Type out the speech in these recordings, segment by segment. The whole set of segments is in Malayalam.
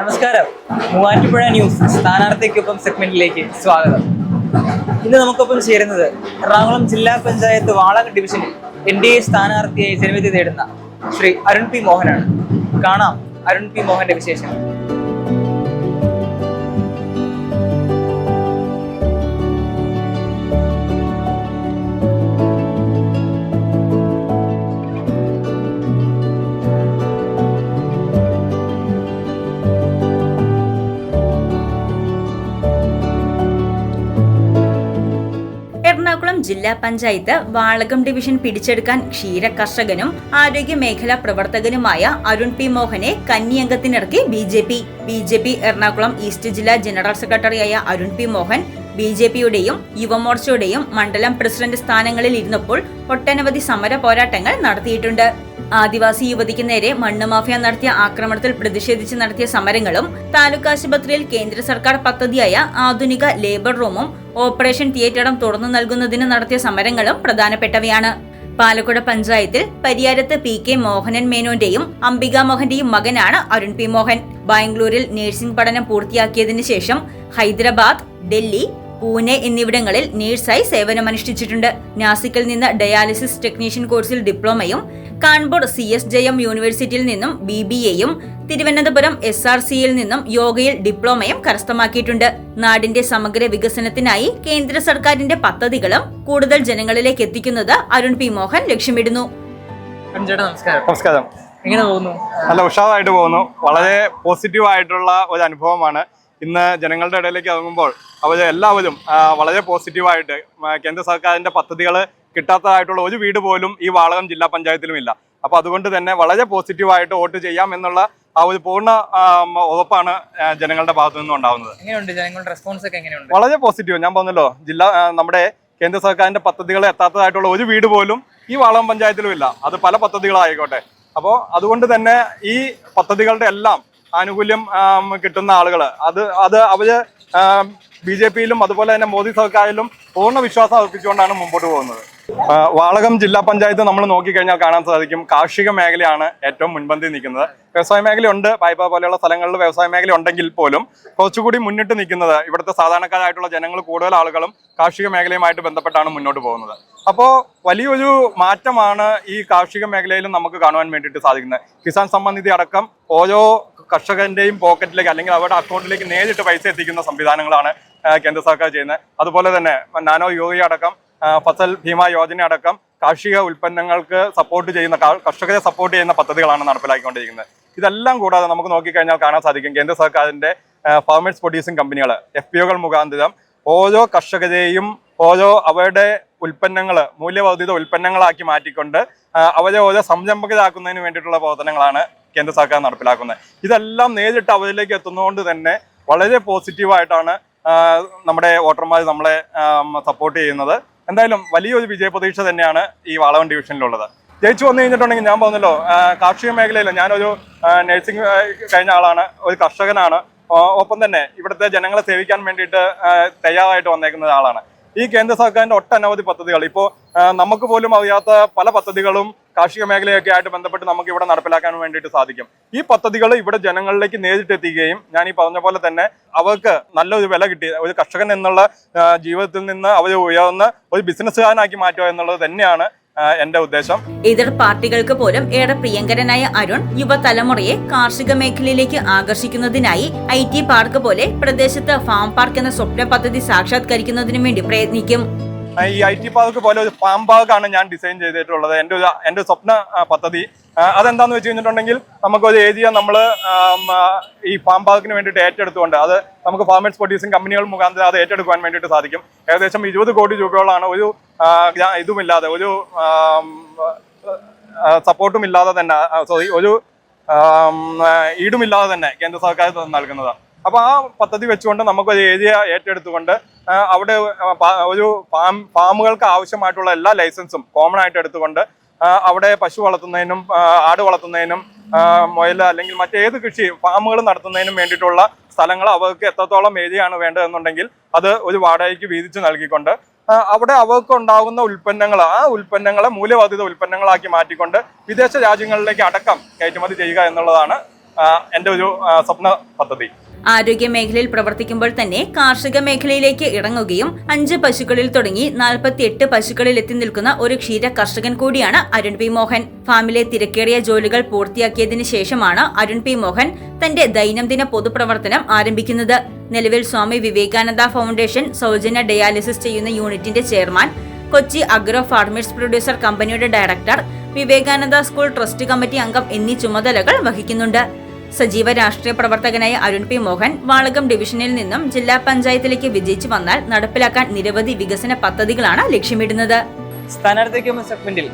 നമസ്കാരം. മൂവാറ്റുപുഴ ന്യൂസ് സ്ഥാനാർത്ഥിക്കൊപ്പം സെഗ്മെന്റിലേക്ക് സ്വാഗതം. ഇന്ന് നമുക്കൊപ്പം ചേരുന്നത് എറണാകുളം ജില്ലാ പഞ്ചായത്ത് വാളക ഡിവിഷനിൽ എൻ ഡി എ സ്ഥാനാർത്ഥിയായി ജനവിധി നേടുന്ന ശ്രീ അരുൺ പി മോഹനാണ്. കാണാം അരുൺ പി മോഹന്റെ വിശേഷം ജില്ലാ പഞ്ചായത്ത് വാളകം ഡിവിഷൻ പിടിച്ചെടുക്കാൻ ക്ഷീര കർഷകനും ആരോഗ്യ മേഖലാ പ്രവർത്തകനുമായ അരുൺ പി മോഹനെ കന്നിയംഗത്തിനിറക്കി B J P. B J P Ernakulam east ജില്ലാ ജനറൽ സെക്രട്ടറിയായ Arun P Mohan B J പിയുടെയും യുവമോർച്ചയുടെയും മണ്ഡലം പ്രസിഡന്റ് സ്ഥാനങ്ങളിൽ ഇരുന്നപ്പോൾ ഒട്ടനവധി സമര പോരാട്ടങ്ങൾ നടത്തിയിട്ടുണ്ട്. ആദിവാസി യുവതിക്ക് നേരെ മണ്ണ് മാഫിയ നടത്തിയ ആക്രമണത്തിൽ പ്രതിഷേധിച്ച് നടത്തിയ സമരങ്ങളും താലൂക്ക് ആശുപത്രിയിൽ കേന്ദ്ര സർക്കാർ പദ്ധതിയായ ആധുനിക ലേബർ റൂമും ഓപ്പറേഷൻ തിയേറ്ററും തുറന്നു നൽകുന്നതിന് നടത്തിയ സമരങ്ങളും പ്രധാനപ്പെട്ടവയാണ്. പാലക്കുട പഞ്ചായത്തിൽ പരിയാരത്ത് പി കെ മോഹനൻ മേനോന്റെയും അംബിക മോഹന്റെയും മകനാണ് അരുൺ പി മോഹൻ. ബാംഗ്ലൂരിൽ നഴ്സിംഗ് പഠനം പൂർത്തിയാക്കിയതിനു ശേഷം ഹൈദരാബാദ് ഡൽഹി പൂനെ എന്നിവിടങ്ങളിൽ നേഴ്സായി സേവനമനുഷ്ഠിച്ചിട്ടുണ്ട്. നാസിക്കിൽ നിന്ന് ഡയാലിസിസ് ടെക്നീഷ്യൻ കോഴ്സിൽ ഡിപ്ലോമയും Kanpur C S J M യൂണിവേഴ്സിറ്റിയിൽ നിന്നും ബി ബി എയും തിരുവനന്തപുരം എസ് ആർ സിയിൽ നിന്നും യോഗയിൽ ഡിപ്ലോമയും കരസ്ഥമാക്കിയിട്ടുണ്ട്. നാടിന്റെ സമഗ്ര വികസനത്തിനായി കേന്ദ്ര സർക്കാരിന്റെ പദ്ധതികളും കൂടുതൽ ജനങ്ങളിലേക്ക് എത്തിക്കുന്നത് അരുൺ പി മോഹൻ ലക്ഷ്യമിടുന്നു. നമസ്കാരം. നമസ്കാരം. എങ്ങനെ പോകുന്നു? നല്ല ഉഷാറായിട്ട് പോകുന്നു. വളരെ പോസിറ്റീവ് ആയിട്ടുള്ള ഒരു അനുഭവമാണ്. ഇന്ന് ജനങ്ങളുടെ ഇടയിലേക്ക് ഇറങ്ങുമ്പോൾ അവർ എല്ലാവരും വളരെ പോസിറ്റീവായിട്ട് കേന്ദ്ര സർക്കാരിന്റെ പദ്ധതികൾ കിട്ടാത്തതായിട്ടുള്ള ഒരു വീട് പോലും ഈ വാളകം ജില്ലാ പഞ്ചായത്തിലും ഇല്ല. അപ്പൊ അതുകൊണ്ട് തന്നെ വളരെ പോസിറ്റീവായിട്ട് വോട്ട് ചെയ്യാം എന്നുള്ള ആ ഒരു പൂർണ ഉറപ്പാണ് ജനങ്ങളുടെ ഭാഗത്തു നിന്നും ഉണ്ടാവുന്നത് എങ്ങനെയുണ്ട് ജനങ്ങളുടെ റെസ്പോൺസ് ഒക്കെ എങ്ങനെയുണ്ട്? വളരെ പോസിറ്റീവ് ഞാൻ പറഞ്ഞല്ലോ ജില്ലാ നമ്മുടെ കേന്ദ്ര സർക്കാരിന്റെ പദ്ധതികൾ എത്താത്തതായിട്ടുള്ള ഒരു വീട് പോലും ഈ വാളകം പഞ്ചായത്തിലും ഇല്ല. അത് പല പദ്ധതികളായിക്കോട്ടെ. അപ്പോൾ അതുകൊണ്ട് തന്നെ ഈ പദ്ധതികളുടെ എല്ലാം ആനുകൂല്യം കിട്ടുന്ന ആളുകൾ അത് അത് അവർ ബി ജെ പിയിലും അതുപോലെ തന്നെ മോദി സർക്കാരിലും പൂർണ വിശ്വാസം അർപ്പിച്ചുകൊണ്ടാണ് മുമ്പോട്ട് പോകുന്നത്. വാളകം ജില്ലാ പഞ്ചായത്ത് നമ്മൾ നോക്കിക്കഴിഞ്ഞാൽ കാണാൻ സാധിക്കും കാർഷിക മേഖലയാണ് ഏറ്റവും മുൻപന്തി നിൽക്കുന്നത്. വ്യവസായ മേഖലയുണ്ട് വായ്പ പോലെയുള്ള സ്ഥലങ്ങളിൽ വ്യവസായ മേഖല ഉണ്ടെങ്കിൽ പോലും കുറച്ചുകൂടി മുന്നിട്ട് നിൽക്കുന്നത് ഇവിടുത്തെ സാധാരണക്കാരായിട്ടുള്ള ജനങ്ങൾ കൂടുതൽ ആളുകളും കാർഷിക മേഖലയുമായിട്ട് ബന്ധപ്പെട്ടാണ് മുന്നോട്ട് പോകുന്നത്. അപ്പോൾ വലിയൊരു മാറ്റമാണ് ഈ കാർഷിക മേഖലയിലും നമുക്ക് കാണുവാൻ വേണ്ടിയിട്ട് സാധിക്കുന്നത്. കിസാൻ സമ്മാൻ നിധി അടക്കം ഓരോ കർഷകന്റെയും പോക്കറ്റിലേക്ക് അല്ലെങ്കിൽ അവരുടെ അക്കൗണ്ടിലേക്ക് നേരിട്ട് പൈസ എത്തിക്കുന്ന സംവിധാനങ്ങളാണ് കേന്ദ്ര സർക്കാർ ചെയ്യുന്നത്. അതുപോലെ തന്നെ നാനോ യോഗി അടക്കം ഫസൽ ഭീമ യോജന അടക്കം കാർഷിക ഉൽപ്പന്നങ്ങൾക്ക് സപ്പോർട്ട് ചെയ്യുന്ന കർഷകരെ സപ്പോർട്ട് ചെയ്യുന്ന പദ്ധതികളാണ് നടപ്പിലാക്കിക്കൊണ്ടിരിക്കുന്നത്. ഇതെല്ലാം കൂടാതെ നമുക്ക് നോക്കിക്കഴിഞ്ഞാൽ കാണാൻ സാധിക്കും കേന്ദ്ര സർക്കാരിന്റെ ഫാർമേഴ്സ് പ്രൊഡ്യൂസിംഗ് കമ്പനികൾ എഫ് പി ഒകൾ മുഖാന്തരം ഓരോ കർഷകരെയും ഓരോ അവരുടെ ഉൽപ്പന്നങ്ങൾ മൂല്യവർദ്ധിത ഉൽപ്പന്നങ്ങളാക്കി മാറ്റിക്കൊണ്ട് അവരെ ഓരോ സംരംഭകരാക്കുന്നതിന് വേണ്ടിയിട്ടുള്ള പ്രവർത്തനങ്ങളാണ് കേന്ദ്ര സർക്കാർ നടപ്പിലാക്കുന്നത്. ഇതെല്ലാം നേരിട്ട് അവരിലേക്ക് എത്തുന്നതുകൊണ്ട് തന്നെ വളരെ പോസിറ്റീവായിട്ടാണ് നമ്മുടെ വോട്ടർമാർ നമ്മളെ സപ്പോർട്ട് ചെയ്യുന്നത്. എന്തായാലും വലിയൊരു വിജയ പ്രതീക്ഷ തന്നെയാണ് ഈ വാളവൻ ഡിവിഷനിലുള്ളത്. ജയിച്ചു വന്നു കഴിഞ്ഞിട്ടുണ്ടെങ്കിൽ ഞാൻ പറഞ്ഞല്ലോ കാർഷിക മേഖലയിൽ ഞാനൊരു നഴ്സിംഗ് കഴിഞ്ഞ ആളാണ് ഒരു കർഷകനാണ്. ഒപ്പം തന്നെ ഇവിടുത്തെ ജനങ്ങളെ സേവിക്കാൻ വേണ്ടിയിട്ട് തയ്യാറായിട്ട് വന്നേക്കുന്ന ആളാണ് ഈ കേന്ദ്ര സർക്കാരിന്റെ ഒട്ടനവധി പദ്ധതികൾ. ഇപ്പോൾ നമുക്ക് പോലും അറിയാത്ത പല പദ്ധതികളും കാർഷിക മേഖലയൊക്കെ ആയിട്ട് ബന്ധപ്പെട്ട് നമുക്ക് ഇവിടെ നടപ്പിലാക്കാൻ വേണ്ടിയിട്ട് സാധിക്കും. ഈ പദ്ധതികൾ ഇവിടെ ജനങ്ങളിലേക്ക് നേരിട്ട് എത്തിക്കുകയും ഞാൻ ഈ പറഞ്ഞ പോലെ തന്നെ അവർക്ക് നല്ലൊരു വില കിട്ടി. ഒരു കർഷകൻ എന്നുള്ള ജീവിതത്തിൽ നിന്ന് അവർ ഉയർന്ന് ഒരു ബിസിനസ്സുകാരനാക്കി മാറ്റുക എന്നുള്ളത് തന്നെയാണ് എന്റെ ഉദ്ദേശം? എതിർ പാർട്ടികൾക്ക് പോലും ഏറെ പ്രിയങ്കരനായ അരുൺ യുവതലമുറയെ കാർഷിക മേഖലയിലേക്ക് ആകർഷിക്കുന്നതിനായി ഐ ടി പാർക്ക് പോലെ പ്രദേശത്ത് ഫാം പാർക്ക് എന്ന സ്വപ്ന പദ്ധതി സാക്ഷാത്കരിക്കുന്നതിനു വേണ്ടി പ്രയത്നിക്കും. ഈ ഐ ടി പാർക്ക് പോലെ ഒരു ഫാം പാർക്കാണ് ഞാൻ ഡിസൈൻ ചെയ്തിട്ടുള്ളത്. എന്റെ ഒരു എന്റെ സ്വപ്ന പദ്ധതി. അതെന്താന്ന് വെച്ച് കഴിഞ്ഞിട്ടുണ്ടെങ്കിൽ നമുക്കൊരു ഏരിയ നമ്മൾ ഈ ഫാം പാർക്കിന് വേണ്ടിയിട്ട് ഏറ്റെടുത്തുകൊണ്ട് അത് നമുക്ക് ഫാമേഴ്സ് പ്രൊഡ്യൂസിങ് കമ്പനികൾ മുഖാന്തരം അത് ഏറ്റെടുക്കാൻ വേണ്ടിയിട്ട് സാധിക്കും. ഏകദേശം ഇരുപത് കോടി രൂപയോളാണ് ഒരു ഇതുമില്ലാതെ ഒരു സപ്പോർട്ടും ഇല്ലാതെ തന്നെ സോറി ഒരു ഈടുമില്ലാതെ തന്നെ കേന്ദ്ര സർക്കാർ നൽകുന്നത് അപ്പൊ ആ പദ്ധതി വെച്ചുകൊണ്ട് നമുക്ക് നമുക്കൊരു ഏരിയ ഏറ്റെടുത്തുകൊണ്ട് അവിടെ ഒരു ഫാം ഫാമുകൾക്ക് ആവശ്യമായിട്ടുള്ള എല്ലാ ലൈസൻസും കോമൺ ആയിട്ട് എടുത്തുകൊണ്ട് അവിടെ പശു വളർത്തുന്നതിനും ആട് വളർത്തുന്നതിനും മുയൽ അല്ലെങ്കിൽ മറ്റേത് കൃഷി ഫാമുകൾ നടത്തുന്നതിനും വേണ്ടിയിട്ടുള്ള സ്ഥലങ്ങൾ അവർക്ക് എത്രത്തോളം ഏരിയയാണ് വേണ്ടതെന്നുണ്ടെങ്കിൽ അത് ഒരു വാടകയ്ക്ക് വീതിച്ച് നൽകിക്കൊണ്ട് അവിടെ അവർക്ക് ഉണ്ടാകുന്ന ഉൽപ്പന്നങ്ങൾ ആ ഉൽപ്പന്നങ്ങളെ മൂല്യവർദ്ധിത ഉൽപ്പന്നങ്ങളാക്കി മാറ്റിക്കൊണ്ട് വിദേശ രാജ്യങ്ങളിലേക്ക് അടക്കം കയറ്റുമതി ചെയ്യുക എന്നുള്ളതാണ് എന്റെ ഒരു സ്വപ്ന പദ്ധതി. ആരോഗ്യ മേഖലയിൽ പ്രവർത്തിക്കുമ്പോൾ തന്നെ കാർഷിക മേഖലയിലേക്ക് ഇറങ്ങുകയും അഞ്ച് പശുക്കളിൽ തുടങ്ങി നാൽപ്പത്തിയെട്ട് പശുക്കളിൽ എത്തി നിൽക്കുന്ന ഒരു ക്ഷീര കർഷകൻ കൂടിയാണ് അരുൺ പി മോഹൻ. ഫാമിലെ തിരക്കേറിയ ജോലികൾ പൂർത്തിയാക്കിയതിനു ശേഷമാണ് അരുൺ പി മോഹൻ തന്റെ ദൈനംദിന പൊതുപ്രവർത്തനം ആരംഭിക്കുന്നത്. നിലവിൽ സ്വാമി വിവേകാനന്ദ ഫൗണ്ടേഷൻ സൗജന്യ ഡയാലിസിസ് ചെയ്യുന്ന യൂണിറ്റിന്റെ chairman Kochi agro farmers producer കമ്പനിയുടെ director Vivekananda school trust committee അംഗം എന്നീ ചുമതലകൾ വഹിക്കുന്നുണ്ട്. സജീവ രാഷ്ട്രീയ പ്രവർത്തകനായ അരുൺ പി മോഹൻ വാളകം ഡിവിഷനിൽ നിന്നും ജില്ലാ പഞ്ചായത്തിലേക്ക് വിജയിച്ചു വന്നാൽ നടപ്പിലാക്കാൻ നിരവധി വികസന പദ്ധതികളാണ് ലക്ഷ്യമിടുന്നത്. സെഗ്മെന്റിൽ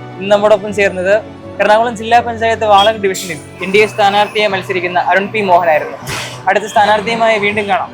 ചേർന്നത് എറണാകുളം ജില്ലാ പഞ്ചായത്ത് വാളകം ഡിവിഷനിൽ എൻ ഡി എ സ്ഥാനാർത്ഥിയെ മത്സരിക്കുന്ന അരുൺ പി മോഹനായിരുന്നു. അടുത്ത സ്ഥാനാർത്ഥിയുമായി വീണ്ടും കാണാം.